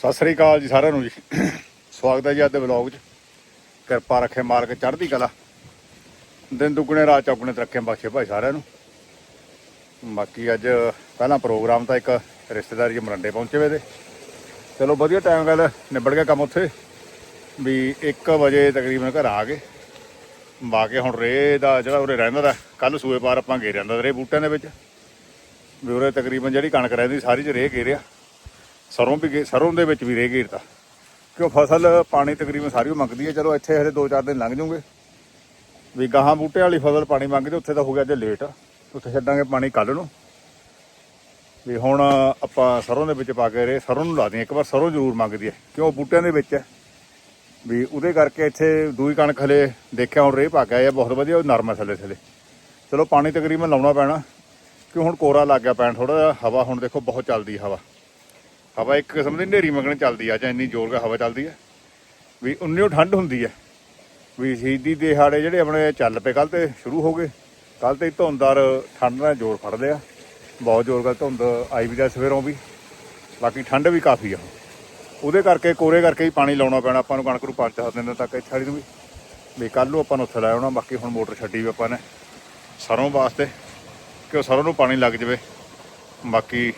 ਸਤਿ ਸ੍ਰੀ ਅਕਾਲ ਜੀ ਸਾਰਿਆਂ ਨੂੰ ਜੀ। ਸਵਾਗਤ ਹੈ ਜੀ ਅੱਜ ਦੇ ਵਲੌਗ 'ਚ। ਕਿਰਪਾ ਰੱਖੇ ਮਾਲਕ ਚੜ੍ਹਦੀ ਕਲਾ। ਦਿਨ ਦੁੱਗਣੇ, ਰਾਤ ਚੌਗਣੇ ਤਰੱਕੇ ਬਖਸ਼ੇ ਭਾਈ ਸਾਰਿਆਂ ਨੂੰ। ਬਾਕੀ ਅੱਜ ਪਹਿਲਾਂ ਪ੍ਰੋਗਰਾਮ ਤਾਂ ਇੱਕ ਰਿਸ਼ਤੇਦਾਰ ਜੀ ਮਰੰਡੇ ਪਹੁੰਚੇ ਵੇ ਤੇ। ਚਲੋ ਵਧੀਆ ਟਾਈਮ ਗੱਲ ਨਿਬੜ ਗਿਆ ਕੰਮ ਉੱਥੇ। ਵੀ 1 ਵਜੇ ਤਕਰੀਬਨ ਘਰ ਆ ਗਏ। ਬਾਕੀ ਹੁਣ ਰੇ ਦਾ ਜਿਹੜਾ ਉਰੇ ਰਹਿੰਦਾ ਦਾ ਕੱਲ ਸੂਏ ਪਾਰ ਆਪਾਂ ਗੇਰਿਆਂ ਦਾ ਰੇ ਬੂਟਿਆਂ ਦੇ ਵਿੱਚ। ਵੀ ਉਰੇ ਤਕਰੀਬਨ ਜਿਹੜੀ ਕਣਕ ਰਹਿੰਦੀ, ਸਾਰੀ ਚ ਰੇ ਗੇਰਿਆ ਸਰੋਂ ਵੀ ਗੇ- ਸਰੋਂ ਦੇ ਵਿੱਚ ਵੀ ਰੇ ਘੇਰਤਾ ਕਿਉਂ ਫਸਲ ਪਾਣੀ ਤਕਰੀਬਨ ਸਾਰੀ ਮੰਗਦੀ ਹੈ, ਚਲੋ ਇੱਥੇ ਹਰੇ 2-4 ਦਿਨ ਲੰਘ ਜੂਗੇ। ਵੀ ਗਾਹਾਂ ਬੂਟੇ ਵਾਲੀ ਫਸਲ ਪਾਣੀ ਮੰਗਦੀ ਉੱਥੇ ਤਾਂ ਹੋ ਗਿਆ ਜੇ ਲੇਟ ਉੱਥੇ ਛੱਡਾਂਗੇ ਪਾਣੀ ਕੱਲ ਨੂੰ। ਵੀ ਹੁਣ ਆਪਾਂ ਸਰੋਂ ਦੇ ਵਿੱਚ ਪਾ ਕੇ ਰੇ, ਸਰੋਂ ਨੂੰ ਲਾ ਦਈਏ, ਇੱਕ ਵਾਰ ਸਰੋਂ ਜ਼ਰੂਰ ਮੰਗਦੀ ਹੈ। ਕਿਉਂ ਬੂਟਿਆਂ ਦੇ ਵਿੱਚ ਹੈ? ਵੀ ਉਹਦੇ ਕਰਕੇ ਇੱਥੇ ਦੂਈ ਕਣਕ ਹਲੇ ਦੇਖਿਆ, ਹੁਣ ਰੇ ਪਾ ਕੇ ਆਏ ਬਹੁਤ ਵਧੀਆ, ਉਹ ਨਰਮ ਹੈ ਥੱਲੇ ਥੱਲੇ। ਚਲੋ ਪਾਣੀ ਤਕਰੀਬਨ ਲਾਉਣਾ ਪੈਣਾ। ਕਿਉਂ ਹੁਣ ਕੋਰਾ ਲੱਗ ਗਿਆ ਪੈਣ ਥੋੜਾ ਜਿਹਾ ਹਵਾ ਹੁਣ ਦੇਖੋ, ਬਹੁਤ ਚੱਲਦੀ ਹਵਾ। ਹਵਾ ਇੱਕ ਕਿਸਮ ਦੀ ਹਨੇਰੀ ਮੰਗਣ ਚੱਲਦੀ ਆ, ਜਾਂ ਇੰਨੀ ਜ਼ੋਰ ਦਾ ਹਵਾ ਚੱਲਦੀ ਹੈ ਵੀ ਉਨੀ ਓ ਠੰਡ ਹੁੰਦੀ ਹੈ ਵੀ ਸ਼ਹੀਦੀ ਦਿਹਾੜੇ ਜਿਹੜੇ ਆਪਣੇ ਚੱਲ ਪਏ ਕੱਲ ਤੇ ਸ਼ੁਰੂ ਹੋ ਗਏ ਕੱਲ ਤੇ ਹੀ ਧੁੰਦਾਰ ਠੰਡ ਨਾਲ ਜ਼ੋਰ ਫੜ ਲਿਆ। ਬਹੁਤ ਜ਼ੋਰ ਦਾ ਧੁੰਦ ਆਈ ਵੀ ਦਾ ਸਵੇਰੋਂ ਵੀ, ਬਾਕੀ ਠੰਡ ਵੀ ਕਾਫੀ ਆ। ਉਹਦੇ ਕਰਕੇ, ਕੋਰੇ ਕਰਕੇ ਹੀ ਪਾਣੀ ਲਾਉਣਾ ਪੈਣਾ, ਆਪਾਂ ਨੂੰ ਕਣਕ ਨੂੰ ਪੰਜ ਸੱਤ ਦਿਨ ਤੱਕ ਇੱਥੇ ਵਾਲੀ ਨੂੰ ਵੀ। ਵੀ ਕੱਲ ਨੂੰ ਆਪਾਂ ਨੂੰ ਉੱਥੇ ਲੈ ਆਉਣਾ, ਬਾਕੀ ਹੁਣ ਮੋਟਰ ਛੱਡੀ ਵੀ ਆਪਾਂ ਨੇ ਸਰੋਂ ਵਾਸਤੇ, ਕਿ ਉਹ ਸਰੋਂ ਨੂੰ ਪਾਣੀ ਲੱਗ ਜਾਵੇ। ਬਾਕੀ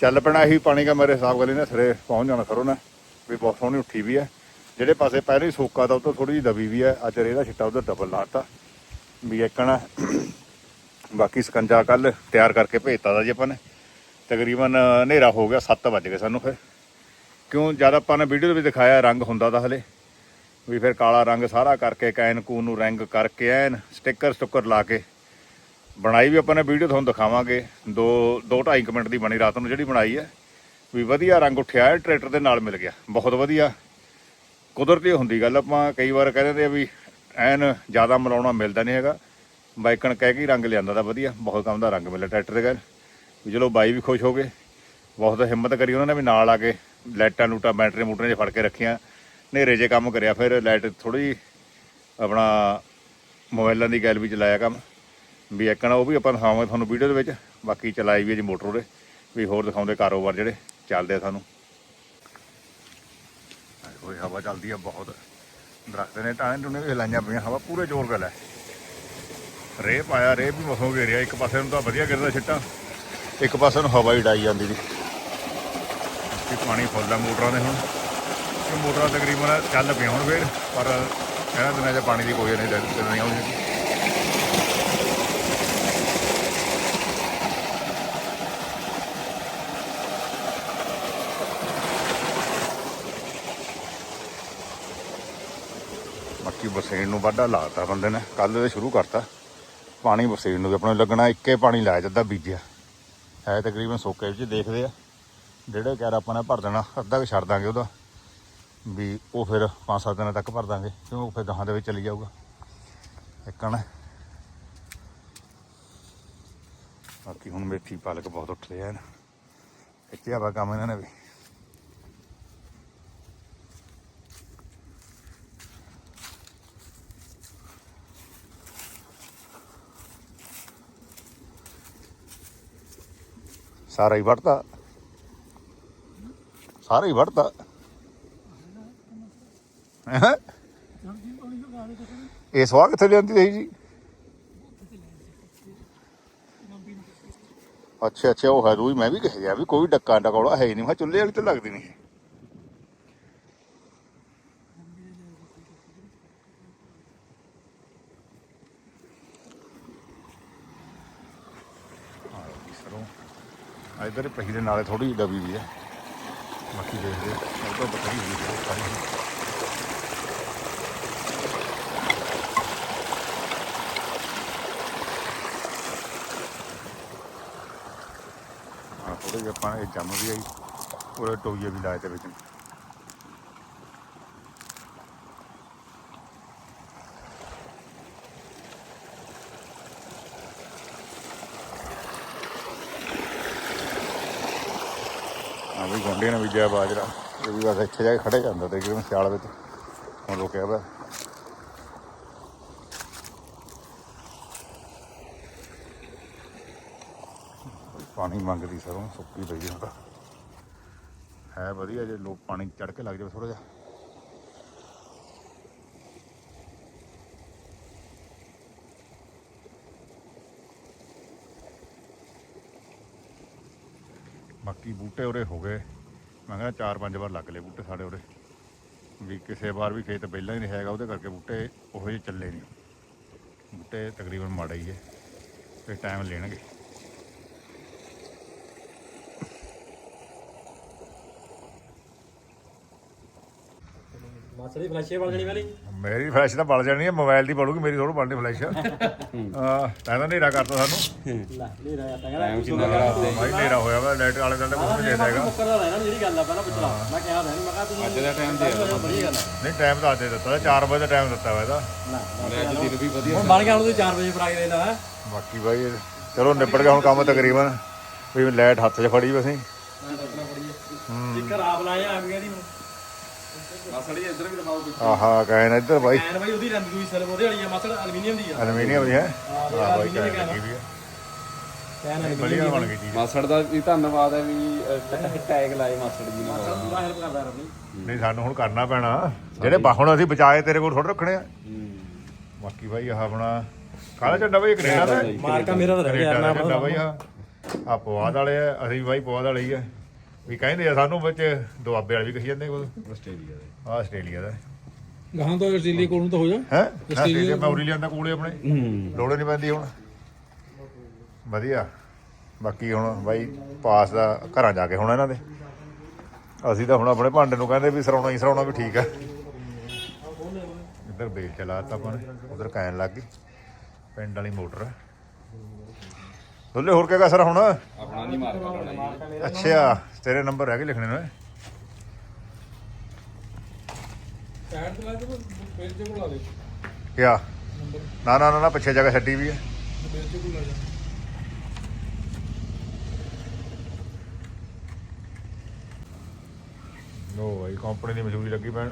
ਚੱਲ ਪੈਣਾ ਇਹੀ ਪਾਣੀ ਦਾ ਮੇਰੇ ਹਿਸਾਬ ਨਾਲ ਇਹਨੇ ਸਿਰੇ ਪਹੁੰਚ ਜਾਣਾ ਸਰੋਂ ਨੇ, ਵੀ ਬਹੁਤ ਸੋਹਣੀ ਉੱਠੀ ਵੀ ਹੈ। ਜਿਹੜੇ ਪਾਸੇ ਪਹਿਲੇ ਹੀ ਸੋਕਾ ਦਾ ਉੱਤੋਂ ਥੋੜੀ ਜਿਹੀ ਦਬੀ ਵੀ ਹੈ, ਅੱਜ ਰੇਦਾ ਛਿੱਟਾ ਉਧਰ ਡਬਲ ਲਾਤਾ ਵੀ ਇੱਕਣ ਬਾਕੀ ਸਕੰਜਾ ਕੱਲ ਤਿਆਰ ਕਰਕੇ ਭੇਜਤਾ ਦਾ ਜੀ ਆਪਾਂ ਨੇ। ਤਕਰੀਬਨ ਹਨੇਰਾ ਹੋ ਗਿਆ 7 ਵਜ ਗਏ ਸਾਨੂੰ ਫਿਰ। ਕਿਉਂ, ਜਦ ਆਪਾਂ ਨੇ ਵੀਡੀਓ ਦੇ ਵਿੱਚ ਦਿਖਾਇਆ ਰੰਗ ਹੁੰਦਾ ਤਾਂ ਹਲੇ। ਵੀ ਫਿਰ ਕਾਲਾ ਰੰਗ ਸਾਰਾ ਕਰਕੇ, ਕੈਨ ਕੂਨ ਨੂੰ ਰੰਗ ਕਰਕੇ ਐਨ ਸਟicker ਸਟੁੱਕਰ ਲਾ ਕੇ। ਬਣਾਈ ਵੀ ਆਪਾਂ ਨੇ, ਵੀਡੀਓ ਤੁਹਾਨੂੰ ਦਿਖਾਵਾਂਗੇ। ਦੋ ਦੋ ਢਾਈ ਕੁ ਮਿੰਟ ਦੀ ਬਣੀ ਰਾਤ ਨੂੰ ਜਿਹੜੀ ਬਣਾਈ ਹੈ। ਵੀ ਵਧੀਆ ਰੰਗ ਉੱਠਿਆ ਹੈ, ਟਰੈਕਟਰ ਦੇ ਨਾਲ ਮਿਲ ਗਿਆ। ਬਹੁਤ ਵਧੀਆ। ਕੁਦਰਤੀ ਹੁੰਦੀ ਗੱਲ, ਆਪਾਂ ਕਈ ਵਾਰ ਕਹਿ ਦਿੰਦੇ ਆ ਵੀ ਐਨ ਜ਼ਿਆਦਾ ਮਿਲਾਉਣਾ ਮਿਲਦਾ ਨਹੀਂ ਹੈਗਾ। ਬਾਈਕਣ ਕਹਿ ਕੇ ਰੰਗ ਲਿਆਂਦਾ ਤਾਂ ਵਧੀਆ, ਬਹੁਤ ਕੰਮ ਦਾ ਰੰਗ ਮਿਲਿਆ ਟਰੈਕਟਰ ਦੇ ਗੱਲ ਵੀ ਚਲੋ ਬਾਈ ਵੀ ਖੁਸ਼ ਹੋ ਗਏ। ਬਹੁਤ ਹਿੰਮਤ ਕਰੀ ਉਹਨਾਂ ਨੇ ਵੀ ਨਾਲ ਆ ਕੇ ਲਾਈਟਾਂ ਲੂਟਾਂ ਬੈਟਰੀ ਮੋਟਰਾਂ 'ਚ ਫੜ ਕੇ ਰੱਖੀਆਂ। ਹਨੇਰੇ 'ਚ ਕੰਮ ਕਰਿਆ, ਫਿਰ ਲਾਈਟ ਥੋੜੀ ਆਪਣਾ ਮੋਬਾਈਲਾਂ ਦੀ ਗੱਲ ਵੀ ਚਲਾਇਆ ਕੰਮ। ਵੀ ਇੱਕਣਾ ਉਹ ਵੀ ਆਪਾਂ ਦਿਖਾਵਾਂਗੇ ਤੁਹਾਨੂੰ ਵੀਡੀਓ ਦੇ ਵਿੱਚ। ਬਾਕੀ ਚਲਾਈ ਵੀ ਹੈ ਜੀ ਮੋਟਰ ਉਹਦੇ ਵੀ ਹੋਰ ਦਿਖਾਉਂਦੇ ਕਾਰੋਬਾਰ ਜਿਹੜੇ ਚੱਲਦੇ ਆ ਸਾਨੂੰ ਹੋਈ ਹਵਾ ਚੱਲਦੀ ਆ ਬਹੁਤ। ਦਰਖਤ ਨੇ ਟਾਣੇ ਟੁਣੇ ਵੀ ਹਿਲਾਈਆਂ ਪਈਆਂ, ਹਵਾ ਪੂਰੇ ਜ਼ੋਰ ਗੱਲ ਹੈ। ਰੇ ਪਾਇਆ, ਰੇ ਵੀ ਮਸੋਂ ਘੇਰਿਆ। ਇੱਕ ਪਾਸੇ ਨੂੰ ਤਾਂ ਵਧੀਆ ਗਿਰਦਾ ਛਿੱਟਾ। ਇੱਕ ਪਾਸੇ ਨੂੰ ਹਵਾ ਹੀ ਡਾਈ ਜਾਂਦੀ ਦੀ ਕਿ ਪਾਣੀ ਫੁੱਲ ਆ ਮੋਟਰਾਂ ਦੇ ਹੁਣ। ਇਹ ਮੋਟਰਾਂ ਤਕਰੀਬਨ ਚੱਲ ਪਈਆਂ ਹੁਣ ਫੇਰ, ਪਰ ਇਹਨਾਂ ਦਿਨਾਂ 'ਚ ਪਾਣੀ ਦੀ ਕੋਈ ਨਹੀਂ ਦਿੱਕਤ ਨਹੀਂ ਆਉਂਦੀ ਬਾਕੀ ਬਸੇਣ ਨੂੰ ਵਾਢਾ ਲਾਤਾ ਬੰਦੇ ਨੇ। ਕੱਲ ਦੇ ਸ਼ੁਰੂ ਕਰਤਾ। ਪਾਣੀ ਬਸੇਣ ਨੂੰ ਵੀ ਆਪਣੇ ਲੱਗਣਾ, ਇੱਕੇ ਪਾਣੀ ਲਾਇਆ ਜਦਾਂ ਬੀਜਿਆ। ਹੈ ਤਕਰੀਬਨ ਸੋਕੇ ਵਿੱਚ ਦੇਖਦੇ ਆ। ਜਿਹੜੇ ਕਹਿ ਆਪਾਂ ਨੇ ਭਰ ਦੇਣਾ, ਅੱਧਾ ਕੁ ਛੱਡ ਦਾਂਗੇ ਉਹਦਾ। ਵੀ ਉਹ ਫਿਰ 5-7 ਦਿਨਾਂ ਤੱਕ ਭਰ ਦਾਂਗੇ, ਕਿਉਂ ਉਹ ਫਿਰ ਗਾਹਾਂ ਦੇ ਵਿੱਚ ਚਲੀ ਜਾਊਗਾ। ਇੱਕਣ ਬਾਕੀ ਹੁਣ ਮੇਥੀ ਪਾਲਕ ਬਹੁਤ ਉੱਠ ਰਿਹਾ ਆ ਇੱਥੇ ਆਵਾ ਕੰਮ ਇਹਨਾਂ ਨੇ ਵੀ। ਸਾਰਾ ਹੀ ਵੜਤਾ ਸਾਰਾ ਹੀ ਵੜਤਾ ਇਹ ਸਵਾਹ ਕਿੱਥੇ ਲਿਆਂਦੀ ਰਹੀ ਜੀ? ਅੱਛਾ ਅੱਛਾ, ਉਹ ਹੈ ਰੂਈ, ਮੈਂ ਵੀ ਕਹਿ ਗਿਆ ਵੀ ਕੋਈ ਡੱਕਾ ਡਕੌੜਾ ਹੈ ਹੀ ਨਹੀਂ। ਮੈਂ ਕਿਹਾ ਚੁੱਲ੍ਹੇ ਵਾਲੀ ਤੇ ਲੱਗਦੀ ਨਹੀਂ ਇਧਰ ਪਹੀ ਦੇ ਨਾਲੇ ਥੋੜੀ ਦਬੀ ਵੀ ਹੈ। ਬਾਕੀ ਦੇਖਦੇ ਉਹ ਤਾਂ ਬਕਰੀ ਹੋਈ ਹੈ। ਸਾਰੀ ਥੋੜੇ ਜਿਹਾ ਆਪਾਂ ਜੰਮ ਵੀ ਆਈ ਉਹਦੇ ਟੋਈਏ ਵੀ ਲਾਏ ਤੇ ਵਿੱਚ। ਆ ਵੀ ਗੁੰਡੇ ਨੇ ਬੀਜਿਆ ਬਾਜਰਾ। ਇਹ ਵੀ ਬਸ ਇੱਥੇ ਜਾ ਕੇ ਖੜੇ ਜਾਂਦਾ ਤੇ ਕਿਉਂ ਸਿਆਲ ਵਿੱਚ। ਹੁਣ ਰੁਕਿਆ ਵਾ ਪਾਣੀ ਮੰਗਦੀ ਸਰੋਂ, ਸੁੱਕੀ ਪਈ ਹੁਣ ਹੈ ਵਧੀਆ ਜੇ ਲੋਕ ਪਾਣੀ ਚੜ ਕੇ ਲੱਗ ਜਾਵੇ ਥੋੜਾ ਜਿਹਾ। ਬਾਕੀ ਬੂਟੇ ਉਰੇ ਹੋ ਗਏ। ਮੈਂ ਕਹਿੰਦਾ ਚਾਰ ਪੰਜ ਵਾਰ ਲੱਗ ਲਏ ਬੂਟੇ ਸਾਡੇ ਉਰੇ। ਵੀ ਕਿਸੇ ਵਾਰ ਵੀ ਖੇਤ ਪਹਿਲਾਂ ਹੀ ਨਹੀਂ ਹੈਗਾ, ਉਹਦੇ ਕਰਕੇ ਬੂਟੇ ਉਹੋ ਜਿਹੇ ਚੱਲੇ ਨਹੀਂ। ਬੂਟੇ ਤਕਰੀਬਨ ਮਾੜਾ ਹੀ ਹੈ, ਤੇ ਟਾਈਮ ਲੈਣਗੇ। ਮਾਸੜੀ ਫਲੈਸ਼ੇ ਬਣ ਜਣੀ ਵਾਲੀ ਮੇਰੀ ਫਲੈਸ਼ ਤਾਂ ਬਲ ਜਾਣੀ ਹੈ ਮੋਬਾਈਲ ਦੀ ਬਲੂਗੀ ਮੇਰੀ ਥੋੜੀ ਬਣਨੀ ਫਲੈਸ਼। ਆ ਤਾਂ ਤਾਂ ਹਨੇਰਾ ਕਰਤਾ ਸਾਨੂੰ। ਲੈ ਨਹੀਂ ਰਿਹਾ ਤਾਂ ਕਿੰਨਾ ਭਾਈ ਹਨੇਰਾ ਹੋਇਆ ਵਾ ਲਾਈਟ ਵਾਲੇ ਦਾ ਤਾਂ ਕੁਝ ਨਹੀਂ ਮੁੱਕਰਦਾ ਰਹਿਣਾ ਜਿਹੜੀ ਗੱਲ ਆ ਪਹਿਲਾਂ ਪੁੱਛ ਲਾ। ਮੈਂ ਕਿਹਾ ਰਹਿਣ ਮੈਂ ਕਿਹਾ ਤੁਸੀਂ ਅੱਜ ਦਾ ਟਾਈਮ ਦੇ ਆ ਬੜੀ ਗੱਲ ਆ। ਨਹੀਂ ਟਾਈਮ ਤਾਂ ਅੱਜ ਦੇ ਦਿੱਤਾ 4 ਵਜੇ ਦਾ ਟਾਈਮ ਦਿੱਤਾ ਵਾ ਇਹਦਾ। ਲੈ ਨਾਲੇ ਅੱਜ ਦਿਨ ਵੀ ਵਧੀਆ ਹੁਣ ਬਣ ਗਿਆ ਹੁਣ ਤੁਸੀਂ 4 ਵਜੇ ਫਰਾਈ ਦੇ ਲਾ ਬਾਕੀ ਭਾਈ ਚਲੋ ਨਿਬੜ ਗਿਆ ਹੁਣ ਕੰਮ ਤਕਰੀਬਨ। ਵੀ ਲਾਈਟ ਹੱਥ 'ਚ ਫੜੀ ਵੀ ਅਸੀਂ। ਸਪੀਕਰ ਆਪ ਲਾਇਆ ਆ ਗਿਆ ਦੀ ਹੁਣ ਮਾਸੜੀ ਇੱਧਰ ਵੀ ਦਿਖਾਓ ਕੁਝ ਆਹਾ ਕਹੇ ਨਾ ਇੱਧਰ ਭਾਈ ਐਨ ਬਾਈ ਉਹਦੀ ਰੰਗ ਦੂਈ ਸਲਬ ਉਹਦੇ ਵਾਲੀ ਆ ਮਸਲ ਐਲੂਮੀਨੀਅਮ ਦੀ ਆ। ਐਲੂਮੀਨੀਅਮ ਦੀ ਹੈ। ਆਹ ਲੱਗੀ ਵੀ ਕੈਨ ਵਧੀਆ ਬਣ ਗਈ ਚੀਜ਼। ਮਾਸੜ ਦਾ ਵੀ ਧੰਨਵਾਦ ਹੈ ਵੀ ਟੈਗ ਲਾਏ ਮਾਸੜ ਜੀ ਨੇ। ਮਸਲ ਪੂਰਾ ਹੈਲਪ ਕਰਦਾ ਰਬੀ ਨਹੀਂ ਸਾਨੂੰ ਹੁਣ ਕਰਨਾ ਪੈਣਾ। ਜਿਹੜੇ ਹੁਣ ਅਸੀਂ ਬਚਾਏ ਤੇਰੇ ਕੋਲ ਥੋੜੇ ਰੱਖਣੇ ਆ। ਹੂੰ। ਬਾਕੀ ਭਾਈ ਆਹ ਆਪਣਾ ਕਾਲਾ ਝੰਡਾ ਭਾਈ ਕੈਨੇਡਾ ਦਾ। ਮਾਰਕਾ ਮੇਰਾ ਤਾਂ ਰਹਿ ਗਿਆ ਨਾ ਭਾਈ ਆ ਪਵਾਦ ਵਾਲੇ ਆ ਅਸੀਂ ਭਾਈ ਪਵਾਦ ਵਾਲੇ ਹੀ ਆ। ਵੀ ਕਹਿੰਦੇ ਆ ਸਾਨੂੰ ਵਿੱਚ ਦੁਆਬੇ ਵਾਲੇ ਵੀ ਕਹੀ ਜਾਂਦੇ ਕੋਲ। ਆਸਟ੍ਰੇਲੀਆ ਦੇ। ਆ ਆਸਟ੍ਰੇਲੀਆ ਦਾ। ਗਾਹਾਂ ਤੋਂ ਆਸਟ੍ਰੇਲੀਆ ਕੋਲ ਨੂੰ ਤਾਂ ਹੋ ਜਾ। ਹੈ? ਆਸਟ੍ਰੇਲੀਆ ਮੈਂ ਉਰੀ ਲਿਆਂਦਾ ਕੋਲੇ ਆਪਣੇ। ਹੂੰ। ਲੋੜ ਨਹੀਂ ਪੈਂਦੀ ਹੁਣ। ਵਧੀਆ। ਬਾਕੀ ਹੁਣ ਬਾਈ ਪਾਸ ਦਾ ਘਰਾਂ ਜਾ ਕੇ ਹੁਣ ਇਹਨਾਂ ਦੇ। ਅਸੀਂ ਤਾਂ ਹੁਣ ਆਪਣੇ ਭਾਂਡੇ ਨੂੰ ਕਹਿੰਦੇ ਵੀ ਸਰਾਉਣਾ ਹੀ ਸਰਾਉਣਾ ਵੀ ਠੀਕ ਆ। ਇੱਧਰ ਬੇਲ ਚਲਾਤਾ ਆਪਾਂ ਨੇ। ਉਧਰ ਕਹਿਣ ਲੱਗ ਗਈ। ਪਿੰਡ ਵਾਲੀ ਮੋਟਰ ਦੁੱਲੇ ਹੋਰ ਕਿਆ ਕਸਰ ਹੁਣ? ਆਪਣਾ ਨਹੀਂ ਮਾਰ ਕਰਨਾ ਜੀ। ਅੱਛਾ ਤੇਰੇ ਨੰਬਰ ਹੈਗੇ ਲਿਖਣੇ ਨੇ ਤੇ ਲਾ ਫੇਰ ਦੇ। ਕਿਆ? ਨਾ ਨਾ ਨਾ ਨਾ ਪਿੱਛੇ ਜਗ੍ਹਾ ਛੱਡੀ ਵੀ ਹੈ ਫੇਰ ਜਾ। ਲੋ ਭਾਈ ਕੰਪਨੀ ਦੀ ਮਸ਼ਹੂਰੀ ਲੱਗੀ ਪੈਣ।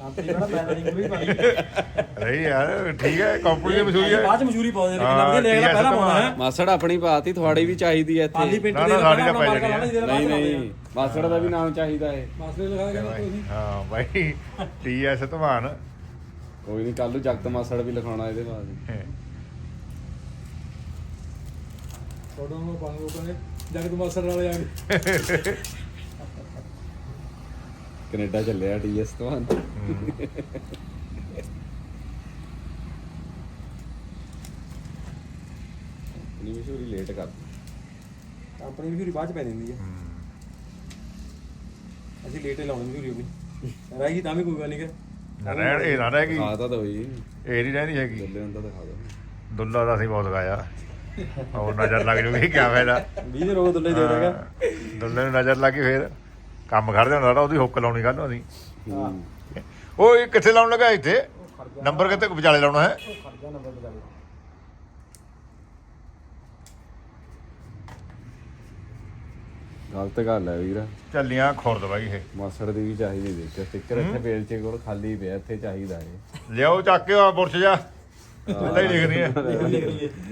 ਆਪਣੀ ਬੜਾ ਬੈਲਰਿੰਗ ਵੀ ਪਾਈ ਨਹੀਂ ਯਾਰ ਠੀਕ ਹੈ ਕੰਪਨੀ ਦੀ ਮਸ਼ਹੂਰੀ ਹੈ। ਬਾਅਦ ਚ ਮਸ਼ਹੂਰੀ ਪਾਉਂਦੇ ਨੇ ਕਿੰਨਾ ਵਧੀਆ ਲਿਖਦਾ ਪਹਿਲਾਂ ਪਾਉਣਾ ਹੈ। ਮਾਸੜ ਆਪਣੀ ਪਾਤੀ ਤੁਹਾਡੀ ਵੀ ਚਾਹੀਦੀ ਹੈ ਪਾਲੀ ਇੱਥੇ ਪਿੰਟ ਨਾ, ਦੇ ਨਾ, ਸਾਡੀ ਤਾਂ ਪਹਿਲਾਂ ਪੈ ਜਾਣੀ ਨਾਲ ਨਹੀਂ ਨਹੀਂ ਮਾਸੜ ਦਾ ਵੀ ਨਾਮ ਚਾਹੀਦਾ ਹੈ। ਮਾਸਲੇ ਲਗਾ ਕੇ ਕੋਈ ਨਹੀਂ। ਹਾਂ ਬਾਈ ਟੀਐਸ ਧਵਾਨ ਕੋਈ ਨਹੀਂ ਕੱਲ ਨੂੰ ਜਗਤ ਮਾਸੜ ਵੀ ਲਿਖਾਉਣਾ ਇਹਦੇ ਬਾਅਦ ਤੁਹਾਡਾ ਨੂੰ ਪੰਗ ਲੋਕਾਂ ਨੇ ਜਗਤ ਮਾਸਰ ਵਾਲੇ ਆ ਗਏ ਕੈਨੇਡਾ ਚੱਲਿਆ ਡੀਐਸ ਤੋਂ ਨਹੀਂ ਮਸ਼ਹੂਰੀ ਲੇਟ ਕਰ ਆਪਣੀ ਮਸ਼ਹੂਰੀ ਬਾਅਦ ਚ ਪੈ ਜਾਂਦੀ ਹੈ। ਅਸੀਂ ਲੇਟੇ ਲਾਉਣੀ ਮਸ਼ਹੂਰੀ ਹੋਗੀ ਰਹਿ ਗਈ ਤਾਂ ਵੀ ਕੋਈ ਗੱਲ ਨਹੀਂ ਕਿ ਰਹਿਣ ਇਹ ਨਾ ਰਹਿ ਗਈ ਖਾ ਤਾਂ ਹੋਈ ਇਹ ਨਹੀਂ ਰਹਿੰਦੀ ਹੈਗੀ। ਚੱਲੇ ਹੁੰਦਾ ਤਾਂ ਖਾ ਦੋ। ਦੁੱਲਾ ਦਾ ਅਸੀਂ ਬਹੁਤ ਗਾਇਆ ਹੋਰ ਨਜ਼ਰ ਲੱਗ ਜੂਗੀ ਕੀ ਫਾਇਦਾ। 20 ਰੋਗ ਦੁੱਲੇ ਦੇ ਦੇਗਾ ਹਾਂ, ਦੁੱਲੇ ਨੂੰ ਨਜ਼ਰ ਲੱਗੀ ਫੇਰ। ਕੰਮ ਖੜ ਜਾਂਦਾ ਨਾ ਉਹਦੀ ਹੁੱਕ ਲਾਉਣੀ ਕੱਲ ਨੂੰ ਅਸੀਂ। ਉਹ ਇਹ ਕਿੱਥੇ ਲਾਉਣ ਲੱਗਾ ਇੱਥੇ? ਨੰਬਰ ਕਿੱਥੇ ਵਿਚਾਲੇ ਲਾਉਣਾ ਹੈ? ਖਰਜਾ ਨੰਬਰ ਗਲਤ ਗੱਲ ਹੈ ਵੀਰ। ਚੱਲੀਆਂ ਖੁਰਦ ਬਾਈ ਇਹ। ਮਾਸੜ ਦੀ ਵੀ ਚਾਹੀਦੀ ਦੇਖ ਸਟicker ਇੱਥੇ ਬੇਲਚੇ ਕੋਲ ਖਾਲੀ ਪਿਆ ਇੱਥੇ ਚਾਹੀਦਾ ਹੈ ਲਿਆਓ ਚੱਕ ਕੇ ਆ ਬੁਰਸ਼ ਜਾ। ਇੱਦਾਂ ਹੀ ਲਿਖਣੀ ਹੈ।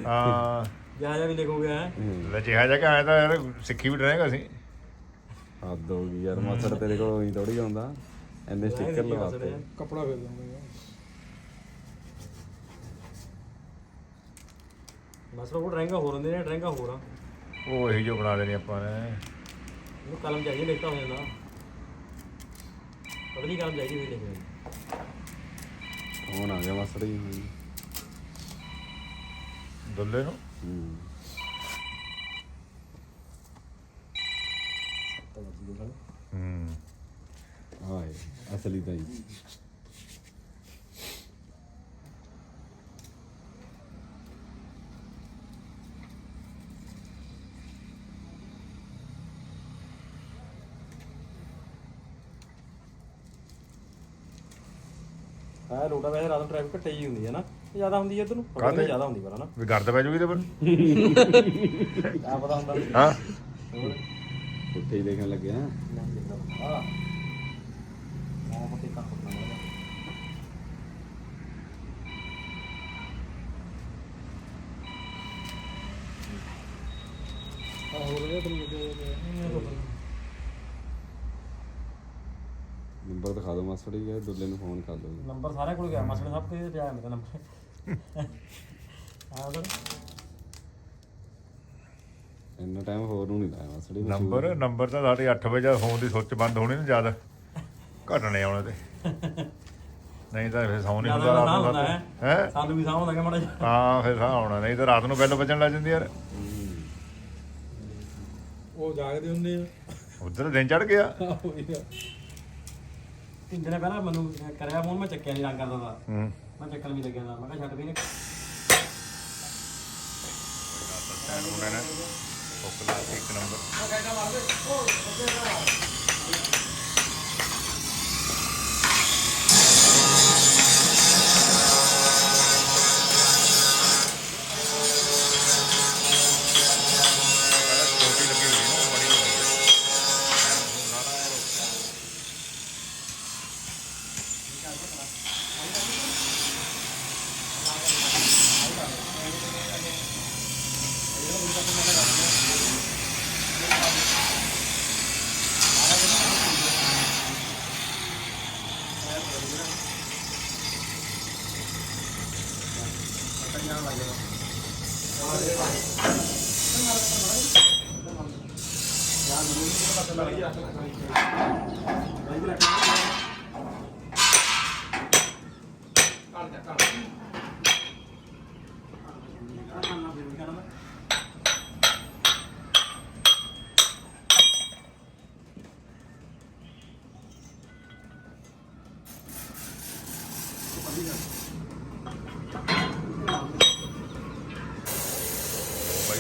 ਹਾਂ। ਜਾ ਜਾ ਵੀ ਲਿਖੋਗੇ ਹੈ? ਲੈ ਜਿਹਾ ਜਾ ਕੇ ਆਇਆ ਤਾਂ ਯਾਰ ਸਿੱਖੀ ਵੀ ਡਰੇਗਾ ਅਸੀਂ। ਹੱਦ ਹੋ ਗਈ ਯਾਰ ਮਾਸੜ ਤੇਰੇ ਕੋਲ ਉਹੀ ਥੋੜੀ ਆਉਂਦਾ। ਐਨੇ ਸਟicker ਲਵਾਤੇ। ਕਪੜਾ ਫੇਰ ਦਊਂਗਾ ਮਸਲਾ ਉਹ ਡਰਾਇੰਗਾਂ ਹੋਰ ਹੁੰਦੇ ਨੇ ਡਰਾਇੰਗਾਂ ਹੋਰ ਆ। ਉਹ ਇਹੀ ਜੋ ਬਣਾ ਦੇਣੀ ਆਪਾਂ ਨੇ। ਇਹਨੂੰ ਕਲਮ ਚਾਹੀਦੀ ਲਿਖਤਾ ਹੋ ਜਾਂਦਾ। ਪਤਲੀ ਕਲਮ ਚਾਹੀਦੀ ਹੋਈ ਲਿਖੇ ਫੋਨ ਆ ਗਿਆ ਮਾਸੜ ਜੀ। ਦੁੱਲੇ ਨੂੰ? ਹੂੰ। ਹੂੰ ਹਾਏ ਅਸਲੀ ਹਾਂ ਲੋਟਾ ਵੈਸੇ ਰਾਤ ਨੂੰ ਟ੍ਰੈਫਿਕ ਘੱਟੇ ਹੀ ਹੁੰਦੀ ਹੈ ਨਾ ਜ਼ਿਆਦਾ ਹੁੰਦੀ ਹੈ ਇਧਰ ਨੂੰ? ਜ਼ਿਆਦਾ ਹੁੰਦੀ ਪਰ ਨਾ। ਵੀ ਗਰਦ ਪੈ ਜੂਗੀ ਤੇ ਪਰ ਆ ਪਤਾ ਹੁੰਦਾ। ਹਾਂ। ਹੋਰ? ਉੱਥੇ ਹੀ ਦੇਖਣ ਲੱਗਿਆ ਨੰਬਰ ਦਿਖਾ ਦਿਓ ਮਾਸੜ ਜੀ, ਇਹ ਦੁੱਲੇ ਨੂੰ ਫੋਨ ਕਰ ਲਓ ਨੰਬਰ ਸਾਰਿਆਂ ਕੋਲ ਗਿਆ ਮਸਲੇ ਸਭ ਤੇ ਪਿਆ ਮੇਰਾ ਨੰਬਰ। ਆ ਉਧਰ। ਇੰਨਾ ਟਾਈਮ ਹੋਰ ਨੂੰ ਨਹੀਂ ਲਾਇਆ ਮਾਸੜ ਨੰਬਰ ਨੰਬਰ ਤਾਂ ਸਾਡੇ 8 ਵਜੇ ਫੋਨ ਦੀ ਸੁੱਚ ਬੰਦ ਹੋਣੀ ਨਾ ਜ਼ਿਆਦਾ। ਘਟਣੇ ਆਉਣੇ ਤੇ। ਨਹੀਂ ਤਾਂ ਫਿਰ ਸੌਂ ਨਹੀਂ ਹੁੰਦਾ ਰਾਤ ਹੁੰਦਾ ਨੂੰ ਹੈ? ਸਾਨੂੰ ਵੀ ਸਾਹਮਣੇ ਲੱਗਾ ਮਾੜਾ ਜਿਹਾ। ਹਾਂ ਫਿਰ ਸਾਹ ਆਉਣਾ ਨਹੀਂ ਤਾਂ ਰਾਤ ਨੂੰ ਬੈਲ ਵੱਜਣ ਲੱਗ ਜਾਂਦੀ ਯਾਰ। ਉਹ ਜਾਗਦੇ ਹੁੰਦੇ ਆ। ਉਧਰ ਦਿਨ ਚੜ ਗਿਆ। ਤਿੰਨ ਦਿਨ ਪਹਿਲਾਂ ਮੈਨੂੰ ਕਰਿਆ ਫੋਨ ਮੈਂ ਚੱਕਿਆ ਨਹੀਂ ਰੰਗ ਕਰਦਾ ਦਾ ਹੂੰ। ਮੈਂ ਚੱਕਣ ਵੀ ਲੱਗਿਆ ਦਾ ਮੈਂ ਕਿਹਾ ਛੱਡ ਵੀ ਨੇ। ਉਹਨਾਂ ਨੇ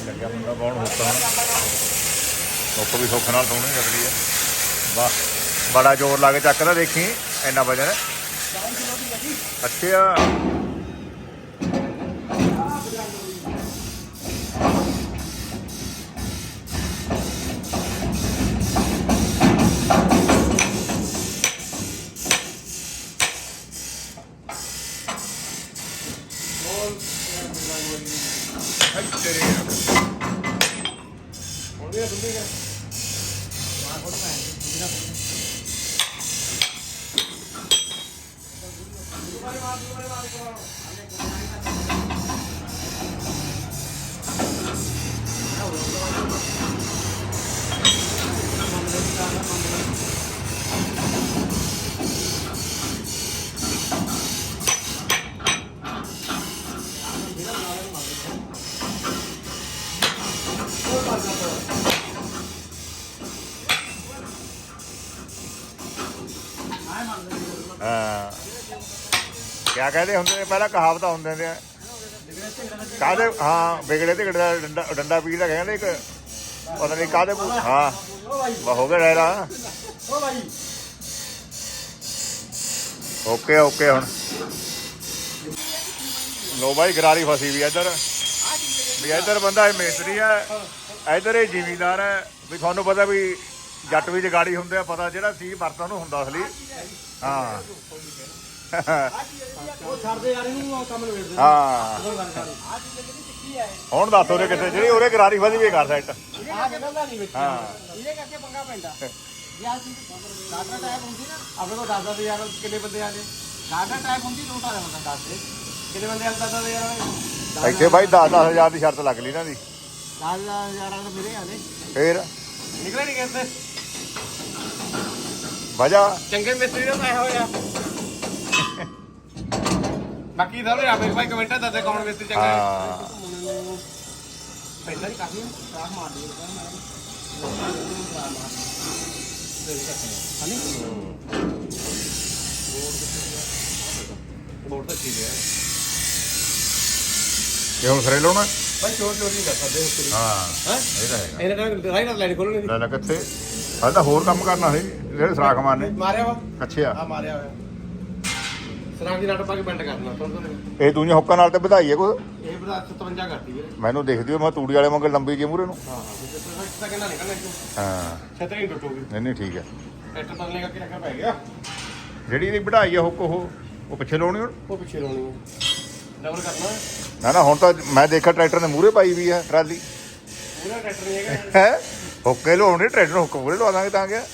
ਲੱਗਿਆ ਮੁੰਡਾ ਬਾਉਣ ਹੁੱਕਾ ਹੁਣ ਵੀ ਸੁੱਖ ਨਾਲ ਸੋਹਣੀ ਲੱਗਦੀ ਹੈ ਵਾਹ, ਬੜਾ ਜ਼ੋਰ ਲਾ ਕੇ ਚੱਕਦਾ, ਦੇਖੀ, ਇੰਨਾ ਵਜਨ। ਅੱਛਾ। Ya, tentunya. ਕਿਆ ਕਹਦੇ ਹੁੰਦੇ ਨੇ, ਪਹਿਲਾਂ ਕਹਾਵਤਾਂ ਹੁੰਦੇ ਨੇ ਕਾਦੇ ਹਾਂ, ਵਿਗੜੇ ਤੇ ਦਾ ਡੰਡਾ ਡੰਡਾ ਪੀੜ ਕਹਿੰਦੇ ਇੱਕ, ਪਤਾ ਨਹੀਂ ਕਾਦੇ ਹਾਂ ਵਾ ਹੋ ਗਿਆ ਰਹਿਰਾ ਓਕੇ ਓਕੇ ਹੁਣ। ਲੋ ਬਾਈ, ਗਰਾਰੀ ਫਸੀ ਵੀ ਇੱਧਰ। ਵੀ ਇੱਧਰ ਬੰਦਾ ਇਹ ਮੇਸਤਰੀ ਹੈ ਇੱਧਰ ਇਹ ਜਿਮੀਦਾਰ ਹੈ ਵੀ ਤੁਹਾਨੂੰ ਪਤਾ ਵੀ ਜੱਟ ਵੀ ਜਗਾੜੀ ਹੁੰਦੇ ਆ, ਪਤਾ ਜਿਹੜਾ ਸੀ ਵਰਤੋਂ ਨੂੰ ਹੁੰਦਾ ਅਸਲੀ। ਹਾਂ। ਉਹ ਛੱਡਦੇ ਯਾਰ ਇਹਨੂੰ ਕੰਮ ਲਵੇੜਦੇ ਹਾਂ। ਹੁਣ ਦੱਸ ਉਹਦੇ ਕਿੱਥੇ ਜਿਹੜੀ ਉਹਦੇ ਗਰਾਰੀ ਫਸੀ ਵੀ ਕਰ ਸੈੱਟ ਆ ਨਿਕਲਦਾ ਨਹੀਂ ਵਿੱਚ ਹਾਂ। ਇਹਦੇ ਕਰਕੇ ਪੰਗਾ ਪੈਂਦਾ ਯਾਰ ਡਾਟਾ ਟਾਈਪ ਹੁੰਦੀ ਨਾ ਆਪਣੇ ਕੋਲ ਦੱਸਦਾ ਤੇ ਯਾਰ ਕਿੰਨੇ ਬੰਦੇ ਆ ਗਏ ਡਾਟਾ ਟਾਈਪ ਹੁੰਦੀ ਨੋਟ ਆ ਜਾਂਦਾ ਦੱਸ ਦੇ ਕਿੰਨੇ ਬੰਦੇ ਆ ਦੱਸਦਾ ਤੇ ਯਾਰ ਇੱਥੇ ਬਾਈ 10 ਹਜ਼ਾਰ ਦੀ ਸ਼ਰਤ ਲੱਗ ਲਈ ਨਾ ਦੀ। ਦਸ ਹਜ਼ਾਰ ਵਾਲੇ ਤਾਂ ਮੇਰੇ ਆਲੇ ਫੇਰ? ਨਿਕਲੇ ਨਹੀਂ ਕਹਿੰਦੇ ਵਜਾ ਚੰਗੇ ਮਿਸਤਰੀ ਦਾ ਪੈਸਾ ਹੋਇਆ। ਬਾਕੀ ਸਾਰੇ ਆਪੇ ਭਾਈ ਕਮੈਂਟਾਂ ਦੱਸਦੇ ਕੌਣ ਮਿਸਤਰੀ ਚੰਗਾ ਹੈ। ਹਾਂ। ਪੈਸਾ ਨਹੀਂ ਕਾਫੀ ਸਾਹ ਮਾਰ ਦੇ ਹਨੀ ਬੋਰਡ ਤਾਂ ਠੀਕ ਹੈ। ਇਹ ਹੁਣ ਸਰੇ ਲਾਉਣਾ? ਭਾਈ ਚੋਰ ਚੋਰ ਕਰ ਸਕਦੇ ਉੱਤੇ ਹਾਂ ਹੈ? ਇਹ ਤਾਂ ਹੈਗਾ। ਇਹਨਾਂ ਨਾ ਲਾਈਨ ਖੋਲਣੀ। ਲੈ ਲੈ ਕਿੱਥੇ? ਹਾਲੇ ਤਾਂ ਹੋਰ ਕੰਮ ਕਰਨਾ ਸੀ ਜਿਹੜੇ ਸਰਾਖ ਮਾਰਨੇ। ਮਾਰਿਆ ਵਾ। ਅੱਛਾ। ਆ ਮਾਰਿਆ ਹੋਇਆ। ਸਰਾਂਗ ਦੀ ਪਾ ਕੇ ਬੈਂਡ ਕਰਨਾ ਤੁਹਾਨੂੰ ਇਹ ਤੂੰ ਹੁੱਕਾਂ ਨਾਲ ਤੇ ਵਧਾਈ ਹੈ ਕੁਛ ਇਹ ਬਦਾ 57 ਕਰਤੀ ਹੈ ਮੈਨੂੰ ਦੇਖਦੀ ਹੋ ਮੈਂ ਤੂੜੀ ਵਾਲੇ ਵਾਂਗ ਲੰਬੀ ਜਿਹੀ ਮੂਰੇ ਨੂੰ। ਹਾਂ ਹਾਂ ਤਾਂ ਕਹਿੰਦਾ ਨਿਕਲਣਾ ਇੱਥੋਂ ਹਾਂ। ਛਤਰੀ ਨਹੀਂ ਟੁੱਟੂਗੀ। ਨਹੀਂ ਨਹੀਂ ਠੀਕ ਹੈ। ਟਰੈਕਟਰ ਬਦਲਣੇ ਕਰਕੇ ਰੱਖਣਾ ਪੈ ਗਿਆ। ਜਿਹੜੀ ਇਹਦੀ ਵਧਾਈ ਹੈ ਹੁੱਕ ਉਹ ਉਹ ਪਿੱਛੇ ਲਾਉਣੀ ਹੁਣ? ਉਹ ਪਿੱਛੇ ਲਾਉਣੀ ਹੈ ਡਬਲ ਕਰਨਾ। ਨਾ ਨਾ ਹੁਣ ਤਾਂ ਮੈਂ ਦੇਖਿਆ ਟਰੈਕਟਰ ਨੇ ਮੂਰੇ ਪਾਈ ਵੀ ਹੈ ਟਰਾਲੀ। ਪੂਰਾ ਟਰੈਕਟਰ ਨਹੀਂ ਹੈਗਾ। ਹੈ? ਹੁੱਕੇ ਲਾਉਣੇ ਟਰੈਕਟਰ ਹੁੱਕ ਮੂਰੇ ਲਵਾ ਦਾਂਗੇ ਤਾਂ ਗਿਆ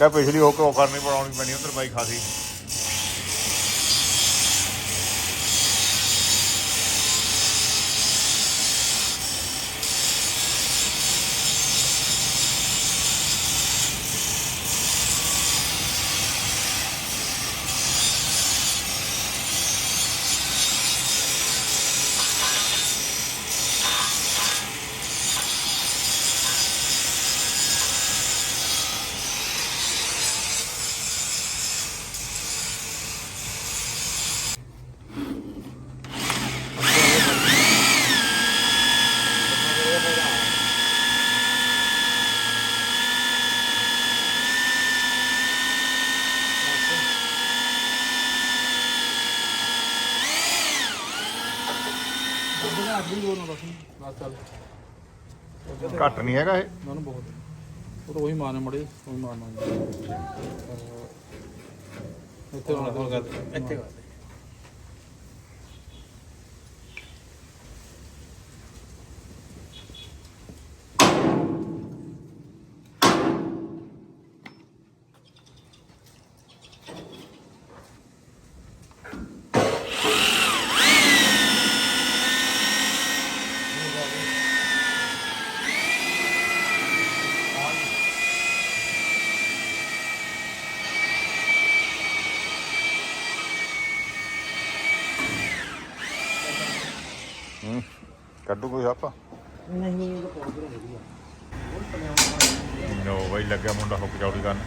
ਕਹ ਪਿਛਲੀ ਉਹ ਕੋ ਕਰਨੀ ਬਣਾਉਣੀ ਪੈਣੀ ਉਧਰ ਬਾਈ ਖਾਸੀ। ਬਣਾ ਅੱਗੇ ਹੋਰ ਨਾ ਬਸ। ਬਸ ਚੱਲ। ਘੱਟ ਨਹੀਂ ਹੈਗਾ ਇਹ। ਨਾ ਨਾ ਬਹੁਤ। ਉਹ ਤਾਂ ਉਹੀ ਮਾਰਨੇ ਮੜੇ ਉਹੀ ਮਾਰਨਾ ਇੱਥੇ ਹੁਣ ਗੱਲ ਇੱਥੇ ਹੂੰ ਕੱਢੂ ਕੋਈ ਆਪਾਂ ਨਹੀਂ ਇਹ ਤਾਂ ਪਹੁੰਚ ਰਹੀ ਹੈ ਨੋ ਬਾਈ ਲੱਗਿਆ ਮੁੰਡਾ ਹੁੱਕ ਚੌੜੀ ਕਰਨ।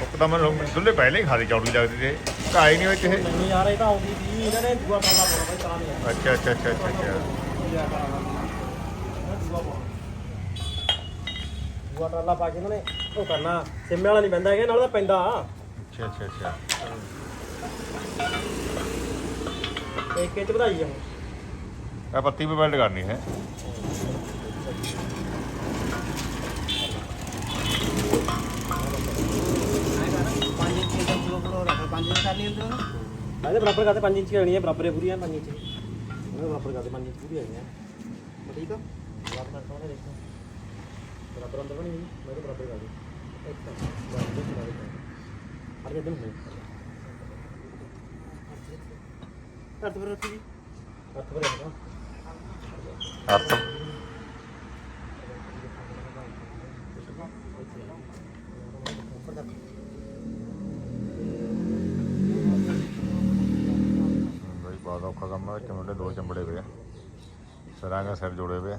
ਹੁੱਕ ਤਾਂ ਮੈਨੂੰ ਦੁੱਲੇ ਪਹਿਲੇ ਹੀ ਖਾਦੀ ਚੌੜੀ ਲੱਗਦੀ ਤੇ। ਕਾਈ ਨਹੀਂ ਵਿੱਚ ਇਹ ਨਹੀਂ ਯਾਰ ਇਹ ਤਾਂ ਆਉਂਦੀ ਸੀ। ਇਹਨਾਂ ਨੇ ਦੂਆ ਟਰਾਲਾ ਪਾਉਣਾ ਬਾਈ ਤਾਂ ਨਹੀਂ ਅੱਛਾ ਅੱਛਾ ਅੱਛਾ ਅੱਛਾ ਅੱਛਾ। ਦੂਆ ਟਰਾਲਾ ਪਾ ਕੇ ਇਹਨਾਂ ਨੇ ਉਹ ਕਰਨਾ। ਸਿੰਮੇ ਵਾਲਾ ਨਹੀਂ ਪੈਂਦਾ ਹੈਗਾ ਨਾਲ ਤਾਂ ਪੈਂਦਾ। ਅੱਛਾ ਅੱਛਾ ਅੱਛਾ। ਇੱਕ ਇੰਚ ਵਧਾਈ ਆ। ਇਹ ਪੱਤੀ ਵੀ ਵੈਲਡ ਕਰਨੀ ਹੈ। ਇਹਦੇ ਬਰਾਬਰ ਕਰਦੇ 5 ਇੰਚ ਕਰਨੀ ਹੈ, ਬਰਾਬਰ ਹੈ ਪੂਰੀ 5 ਇੰਚ। ਇਹਦੇ ਬਰਾਬਰ ਕਰਦੇ 5 ਇੰਚ ਪੂਰੀ ਹੈਗੀ ਹੈ। ਠੀਕ ਆ। ਬਰਾਬਰ ਕਰਨਾ ਦੇਖੋ ਬਰਾਬਰ ਅੰਦਰ ਬਣੀ ਹੋਈ, ਮੈਂ ਤਾਂ ਬਰਾਬਰ ਕਰ ਦੇ ਇੱਕ ਬਰਾਬਰ ਕਰ ਦੇ ਅਰੇ ਜਦਮ ਨਹੀਂ ਹੱਥ ਪਰ ਰੱਖੀ ਅਰਥ ਬਈ ਬਹੁਤ ਔਖਾ ਕੰਮ ਹੈ ਵਿੱਚ ਮੁੰਡੇ ਦੋ ਚੰਬੜੇ ਪਏ ਆ। ਦਾ ਸਿਰ ਜੋੜੇ ਪਏ ਆ।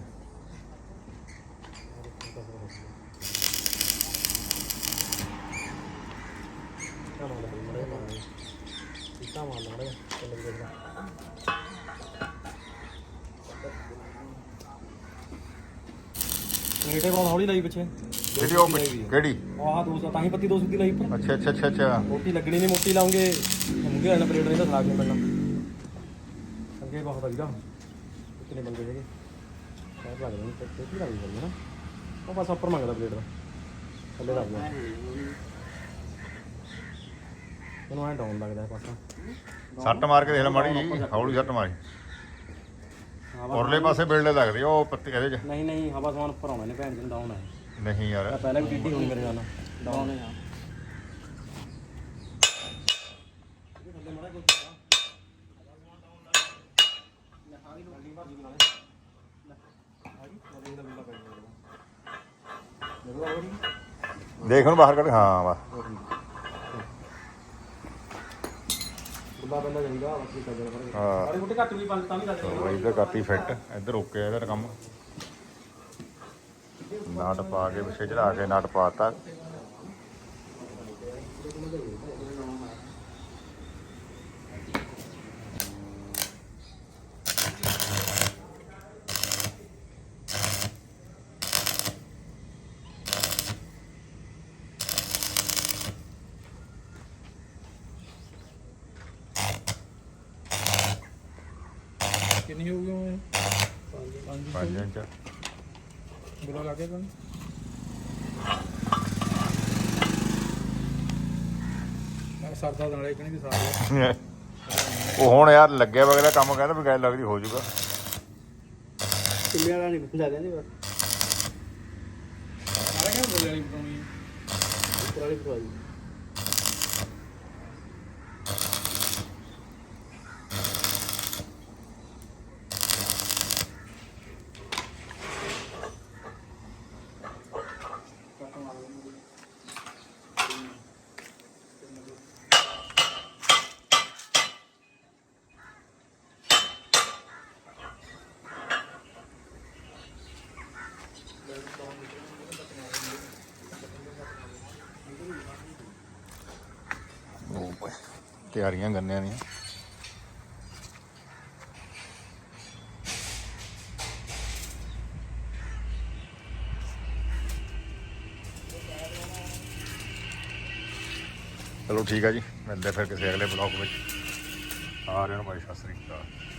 ਕੰਮ ਆਉਂਦਾ ਮੜੇ ਮਾਰ ਇੱਕਾ ਮਾਰ ਲਾ ਮੜੇ ਚੱਲ ਗਿਆ ਰੇਟੇ ਬਹੁਤ ਹੌਲੀ ਲਾਈ ਪਿੱਛੇ। ਕਿਹੜੀ ਉਹ ਪਿੱਛੇ- ਕਿਹੜੀ? ਆਹ ਦੋ ਤਾਂ ਹੀ ਪੱਤੀ ਦੋ ਸੁੱਤੀ ਲਾਈ ਉੱਪਰ। ਅੱਛਾ ਅੱਛਾ ਅੱਛਾ ਅੱਛਾ। ਮੋਟੀ ਲੱਗਣੀ ਨਹੀਂ ਮੋਟੀ ਲਾਉਂਗੇ। ਮੁੰਗੇ ਵਾਲਾ ਪਲੇਟ ਇਹਦਾ ਸਾਗ ਨਹੀਂ ਮਿਲਣਾ ਅੱਗੇ ਬਹੁਤ ਵਧੀਆ ਕਿੰਨੇ ਬੰਦੇ ਹੈਗੇ ਸਾਹ ਲੱਗ ਰਹੇ ਤੇ ਕੀ ਲੱਗ ਜਾਂਦੇ ਨਾ। ਉਹ ਬਸ ਉੱਪਰ ਮੰਗਦਾ ਪਲੇਟ ਦਾ। ਥੱਲੇ ਲੱਗ ਗਿਆ ਇਹਨੂੰ ਐਂ ਡਾਊਨ ਲੱਗਦਾ ਇਹ ਪਾਸਾ। ਸੱਟ ਮਾਰ ਕੇ ਦੇਖ ਲੈ ਮਾੜੀ ਜੀ ਹੌਲੀ ਸੱਟ ਮਾਰੀ। ਔਰਲੇ ਪਾਸੇ ਬਿਲਡ ਲੱਗਦੀ ਆ, ਉਹ ਪੱਤੀ ਇਹਦੇ ਚ। ਨਹੀਂ ਨਹੀਂ ਹਵਾ ਸਮਾਨ ਉੱਪਰ ਆਉਣਾ ਨੇ ਭੈਣ ਜੀ ਡਾਊਨ ਹੈ ਨਹੀਂ ਯਾਰ। ਪਹਿਲਾਂ ਵੀ ਟੀਟੀ ਹੋਣੀ ਮੇਰੇ ਨਾਲ ਡਾਊਨ ਹੈ ਦੇਖ ਹੁਣ ਬਾਹਰ ਕੱਢ ਹਾਂ ਵਾ ਬੁੱਲਾ ਬੰਦਾ ਜਾਂਦਾ ਬਾਕੀ ਸੱਜਣ ਪਰ। ਹਾਂ। ਸਾਰੇ ਬੁੱਟੇ ਘੱਟ ਵੀ ਪੰਜ ਤਾਂ ਵੀ ਲੱਗ ਉਹ ਇੱਧਰ ਕਰਤੀ ਫਿੱਟ ਇੱਧਰ ਓਕੇ ਇਹਦਾ ਕੰਮ। ਨਾਟ ਪਾ ਕੇ ਪਿੱਛੇ ਚੜਾ ਕੇ ਨਟ ਪਾਤਾ ਕਿੰਨੀ ਹੋ ਗਈ ਉਹ ਪੰਜ 5 ਇੰਚ ਬੁਲਾ ਲਾ ਕੇ ਕਣ ਮੈਂ ਸਰਦਾ ਨਾਲੇ ਕਣੀ ਦੀ ਸਾਰ ਉਹ ਹੁਣ ਯਾਰ ਲੱਗਿਆ ਵਗੈਰਾ ਕੰਮ ਕਹਿੰਦਾ ਵੀ ਗੱਲ ਲੱਗਦੀ ਹੋ ਜਾਊਗਾ। ਕਿੰਨੇ ਵਾਲਾ ਨਹੀਂ ਬੰਦਾ ਕਹਿੰਦੇ ਬਸ। ਨਾਲੇ ਕਹਿੰਦੇ ਬੋਲੇ ਵਾਲੀ ਬਣਾਉਣੀ ਹੈ। ਉੱਪਰ ਵਾਲੀ ਉਹ ਓਏ, ਤਿਆਰੀਆਂ ਗੰਨਿਆਂ ਦੀਆਂ ਚਲੋ ਠੀਕ ਆ ਜੀ, ਮਿਲਦੇ ਫਿਰ ਕਿਸੇ ਅਗਲੇ ਬਲੌਗ ਵਿੱਚ। ਸਾਰਿਆਂ ਨੂੰ ਭਾਈ, ਸਤਿ ਸ੍ਰੀ ਅਕਾਲ।